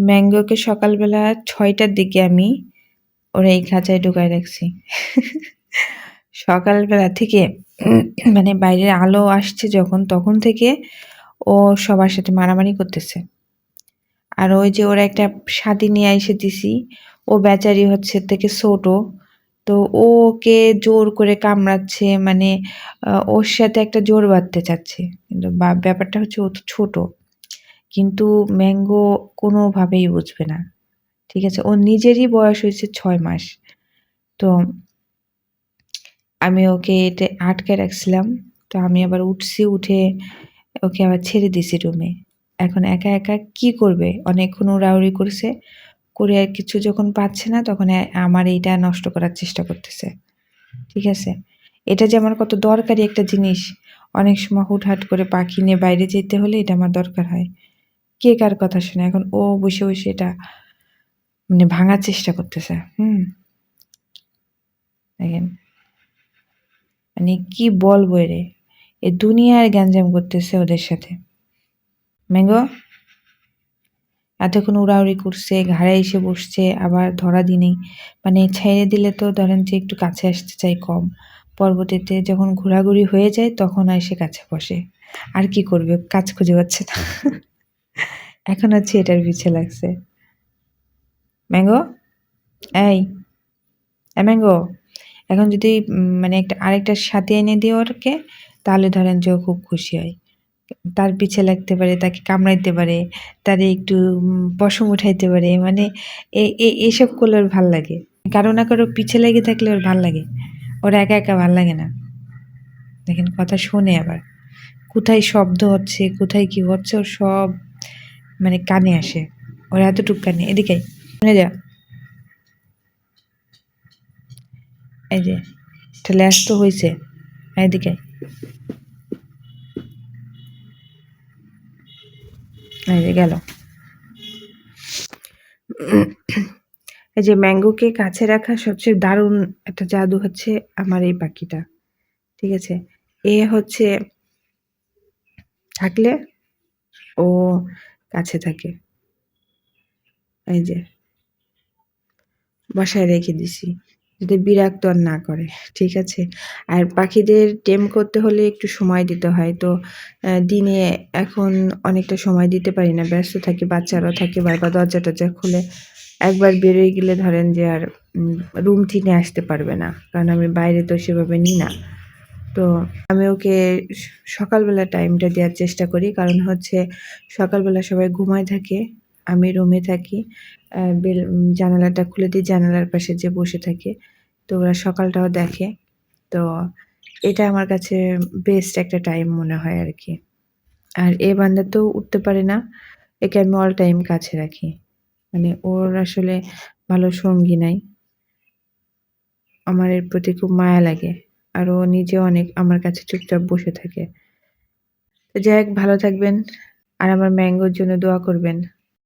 ম্যাঙ্গোকে সকালবেলা ছয়টার দিকে আমি ওরা এই খাঁচায় ঢুকায় রাখছি। সকালবেলা থেকে মানে বাইরের আলো আসছে যখন, তখন থেকে ও সবার সাথে মারামারি করতেছে। আর ওই যে ওরা একটা স্বাদী নিয়ে এসে দিছি, ও বেচারি হচ্ছে থেকে ছোট, তো ওকে জোর করে কামড়াচ্ছে মানে ওর সাথে একটা জোর বাঁধতে চাচ্ছে। কিন্তু ব্যাপারটা হচ্ছে ও তো ছোট। কিন্তু ম্যাঙ্গো কোনোভাবেই বুঝবে না। ঠিক আছে? ওর নিজেরই বয়স হয়েছে ছয় মাস। তো আমি ওকে এটা আটকে রাখছিলাম। তো আমি আবার উঠছি, উঠে ওকে আবার ছেড়ে দিছি রুমে এখন একা একা কি করবে? অনেকক্ষণ উড়াউড়ি করছে। করে আর কিছু যখন পাচ্ছে না, তখন আমার এইটা নষ্ট করার চেষ্টা করতেছে। ঠিক আছে? এটা যে আমার কত দরকারি একটা জিনিস। অনেক সময় হুটহাট করে পাখি নিয়ে বাইরে যেতে হলে এটা আমার দরকার হয়। কে কার কথা শুনে? এখন ও বসে বসে এটা মানে ভাঙার চেষ্টা করতেছে। হুম। দেখেন। মানে কি বলব রে এ দুনিয়ার গ্যাঞ্জাম করতেছে ওদের সাথে। ম্যাঙ্গো? এতক্ষণ উড়াউড়ি করছে, ঘাড়ে এসে বসছে, আবার ধরা দিনেই মানে ছেড়ে দিলে তো ধরেন যে একটু কাছে আসতে চাই কম। পরবর্তীতে যখন ঘোরাঘুরি হয়ে যায়, তখন আর এসে কাছে বসে। আর কি করবে? কাজ খুঁজে পাচ্ছে না। এখন হচ্ছে এটার পিছে লাগছে। ম্যাঙ্গো? এই ম্যাঙ্গো, এখন যদি মানে একটা, আরেকটা সাথে এনে দিই ওরকে, তাহলে ধরেন যে খুব খুশি হয়। তার পিছে লাগতে পারে, তাকে কামড়াইতে পারে, তারে একটু পশম উঠাইতে পারে মানে এসব করলে ওর ভালো লাগে। কারও না কারও পিছে লেগে থাকলে ওর ভালো লাগে। ওর একা একা ভালো লাগে না। দেখেন, কথা শোনে আবার। কোথায় শব্দ হচ্ছে, কোথায় কি হচ্ছে, ওর সব মানে কানে আসে। ওর এতটুক কানে। এদিকে শুনে যা। এই যে, এটা ল্যাস তো হয়েছে। এদিকে এই যে গেল। এই যে ম্যাঙ্গোকে কাছে রাখা সবচেয়ে দারুণ একটা জাদু হচ্ছে আমার এই পাখিটা। ঠিক আছে? এ হচ্ছে থাকলে ও কাছে থাকে। এই যে, বাসায় রেখে দিছি, যাতে বিরক্ত আর না করে, ঠিক আছে? আর পাখিদের টেম করতে হলে একটু সময় দিতে হয়। তো দিনে এখন অনেকটা সময় দিতে পারি না, ব্যস্ত থাকি, বাচ্চারাও থাকে, বারবার দরজা টরজা খুলে একবার বেরোয় গেলে ধরেন যে আর রুম থেকে আসতে পারবে না। কারণ আমি বাইরে তো সেভাবে নিই না। তো আমি ওকে সকালবেলা টাইমটা দেওয়ার চেষ্টা করি। কারণ হচ্ছে সকালবেলা সবাই ঘুমায় থাকে, আমি রুমে থাকি জানালাটা খুলে দিই, জানালার পাশে যে বসে থাকে, তো ওরা সকালটাও দেখে। তো এটা আমার কাছে বেস্ট একটা টাইম মনে হয় আর কি। আর এ বান্দা তো উঠতে পারে না, একে আমি অল টাইম কাছে রাখি। মানে ওর আসলে ভালো সঙ্গী নাই। আমার এর প্রতি খুব মায়া লাগে। আর ও নিজে অনেক আমার কাছে চুপচাপ বসে থাকে। যাই হোক, ভালো থাকবেন। আর আমার ম্যাঙ্গোর জন্য দোয়া করবেন।